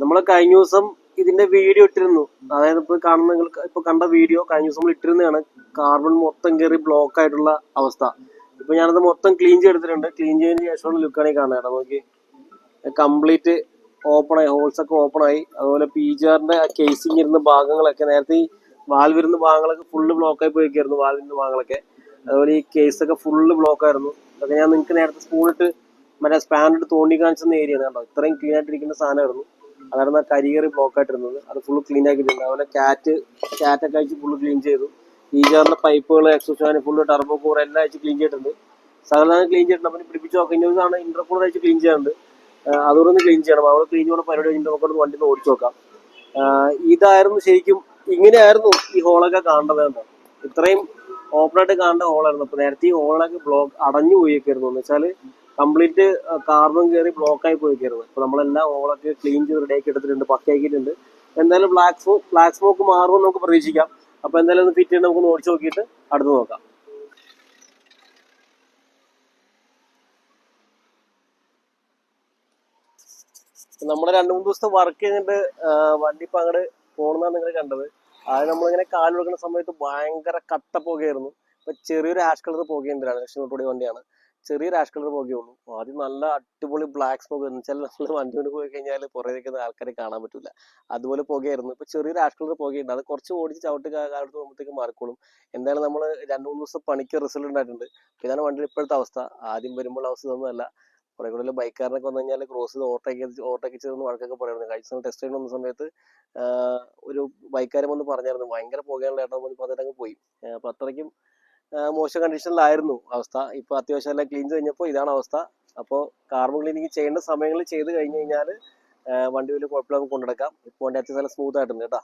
നമ്മൾ കഴിഞ്ഞ ദിവസം ഇതിന്റെ വീഡിയോ ഇട്ടിരുന്നു. അതായത് ഇപ്പൊ കാണുന്ന നിങ്ങൾ ഇപ്പൊ കണ്ട വീഡിയോ കഴിഞ്ഞ ദിവസം നമ്മൾ ഇട്ടിരുന്നതാണ്. കാർബൺ മൊത്തം കയറി ബ്ലോക്ക് ആയിട്ടുള്ള അവസ്ഥ. ഇപ്പൊ ഞാനത് മൊത്തം ക്ലീൻ ചെയ്തെടുത്തിട്ടുണ്ട്. ക്ലീൻ ചെയ്തതിന് ശേഷമുള്ള ലുക്കാണ് ഈ കാണുന്നത് നോക്കി. കംപ്ലീറ്റ് ഓപ്പൺ ആയി ഹോൾസ് ഒക്കെ ഓപ്പൺ ആയി. അതുപോലെ പി ജിആറിന്റെ കേസിംഗ് ഇരുന്ന ഭാഗങ്ങളൊക്കെ നേരത്തെ ഈ വാൽവ് ഇരുന്ന ഭാഗങ്ങളൊക്കെ ഫുള്ള് ബ്ലോക്ക് ആയി പോയിക്കായിരുന്നു വാൽവിന്റെ ഭാഗങ്ങളൊക്കെ. അതുപോലെ ഈ കേസ് ഒക്കെ ഫുള്ള് ബ്ലോക്ക് ആയിരുന്നു. അതൊക്കെ ഞാൻ നിങ്ങൾക്ക് നേരത്തെ സ്പൂണിട്ട് മറ്റേ സ്പാൻ ഇട്ട് തോണ്ടി കാണിച്ചെന്ന ഏരിയ ആണ് കേട്ടോ. ഇത്രയും ക്ലീൻ ആയിട്ടിരിക്കുന്ന സാധനമായിരുന്നു. അതായിരുന്നു ആ കരിയറി ബ്ലോക്ക് ആയിട്ടിരുന്നത് അത് ഫുള്ള് ക്ലീൻ ആക്കിയിട്ടുണ്ട് അവനെ കാറ്റ് കാറ്റൊക്കെ അയച്ച് ഫുള്ള് ക്ലീൻ ചെയ്തു. ഈ ചേർന്ന പൈപ്പുകൾ ഫാൻ ഫുള്ള് ടർബോ കൂർ എല്ലാം അയച്ച് ക്ലീൻ ചെയ്തിട്ടുണ്ട്. സാധാരണ ക്ലീൻ ചെയ്തിട്ടുണ്ട്. അപ്പം പിടിപ്പിച്ച് നോക്കുന്നതാണ് ഇന്റർകൂളർ അയച്ച് ക്ലീൻ ചെയ്യാനുണ്ട് അതുകൊണ്ട് ക്ലീൻ ചെയ്യണം. അവിടെ ക്ലീൻ ചെയ്യുന്ന പരിപാടി കഴിഞ്ഞിട്ട് നമുക്കൊന്ന് വണ്ടി ഒന്ന് ഓടിച്ചു നോക്കാം. ഇതായിരുന്നു ശരിക്കും ഇങ്ങനെയായിരുന്നു ഈ ഹോളൊക്കെ കാണേണ്ടത് ഇത്രയും ഓപ്പൺ ആയിട്ട് കാണേണ്ട ഹോളായിരുന്നു അപ്പൊ നേരത്തെ ഈ ഹോളൊക്കെ ബ്ലോക്ക് അടഞ്ഞു പോയേക്കായിരുന്നു എന്ന് വെച്ചാൽ കംപ്ലീറ്റ് കാർബൺ കയറി ബ്ലോക്ക് ആയി കയറുന്നത് അപ്പൊ നമ്മളെല്ലാം ഓളൊക്കെ ക്ലീൻ ചെയ്ത് റെഡിയാക്കി എടുത്തിട്ടുണ്ട് പക്കയാക്കിയിട്ടുണ്ട്. എന്തായാലും ബ്ലാക്ക് സ്മോക്ക് ബ്ലാക്ക് സ്മോക്ക് മാറുമെന്ന് നമുക്ക് പ്രതീക്ഷിക്കാം. അപ്പൊ എന്തായാലും ഒന്ന് ഫിറ്റ് ചെയ്ത് നമുക്ക് ഓടിച്ച് നോക്കിയിട്ട് അടുത്ത് നോക്കാം. നമ്മുടെ രണ്ടു മൂന്ന് ദിവസത്തെ വർക്ക് കഴിഞ്ഞിട്ട് വണ്ടി ഇപ്പൊ അങ്ങോട്ട് പോണെന്നാണ് നിങ്ങൾ കണ്ടത്. അത് നമ്മളിങ്ങനെ കാൽ വെക്കുന്ന സമയത്ത് ഭയങ്കര കട്ട പുകയായിരുന്നു. ഇപ്പൊ ചെറിയൊരു ആഷ് കളർ പുകയുണ്ടാണ് പൊടി വണ്ടിയാണ്. ചെറിയൊരു രാഷ് കളർ പുകയുള്ളൂ ആദ്യം നല്ല അടിപൊളി ബ്ലാക്ക് സ്മോക്ക് എന്ന് വെച്ചാൽ നമ്മൾ വണ്ടി കൊണ്ട് പോയി കഴിഞ്ഞാൽ പുറകെ ആൾക്കാരെ കാണാൻ പറ്റില്ല അതുപോലെ പുകയായിരുന്നു. ഇപ്പൊ ചെറിയ രാഷ് കളർ പുകയുണ്ട്. അത് കുറച്ച് ഓടിച്ച് ചവിട്ട് കാലത്ത് പോകുമ്പോഴത്തേക്ക് മാറിക്കോളും. എന്തായാലും നമ്മൾ രണ്ടു മൂന്ന് ദിവസം പണിക്ക് റിസൾട്ട് ഉണ്ടായിട്ടുണ്ട്. ഇതാണ് വണ്ടിയുടെ ഇപ്പോഴത്തെ അവസ്ഥ. ആദ്യം വരുമ്പോൾ അവസ്ഥ ഇതൊന്നുമല്ല കുറെ കൂടുതൽ ബൈക്കാരനൊക്കെ വന്നു കഴിഞ്ഞാൽ ക്രോസ് ഓവർടേക്ക് ഓവർടേക്ക് ചെയ്തെന്ന് വഴക്കൊക്കെ പറയുന്നത് കഴിച്ച ടെസ്റ്റ് ചെയ്യുന്ന സമയത്ത് ഒരു ബൈക്കാരൻ വന്ന് പറഞ്ഞായിരുന്നു ഭയങ്കര പുകയുള്ള ഏട്ടാ വന്ന് പറഞ്ഞിട്ട് അങ്ങ് പോയി. അപ്പൊ അത്രയ്ക്കും മോശം കണ്ടീഷനിലായിരുന്നു അവസ്ഥ. ഇപ്പൊ അത്യാവശ്യം എല്ലാം ക്ലീൻ കഴിഞ്ഞപ്പോൾ ഇതാണ് അവസ്ഥ. അപ്പോൾ കാർബൺ ക്ലീനിങ് ചെയ്യേണ്ട സമയങ്ങളിൽ ചെയ്ത് കഴിഞ്ഞു കഴിഞ്ഞാൽ വണ്ടി വലിയ കുഴപ്പമില്ലാതെ കൊണ്ടുനടക്കാം. ഇപ്പോൾ വണ്ടി അത്യാവശ്യം സ്മൂത്ത് ആയിട്ടുണ്ട് കേട്ടോ.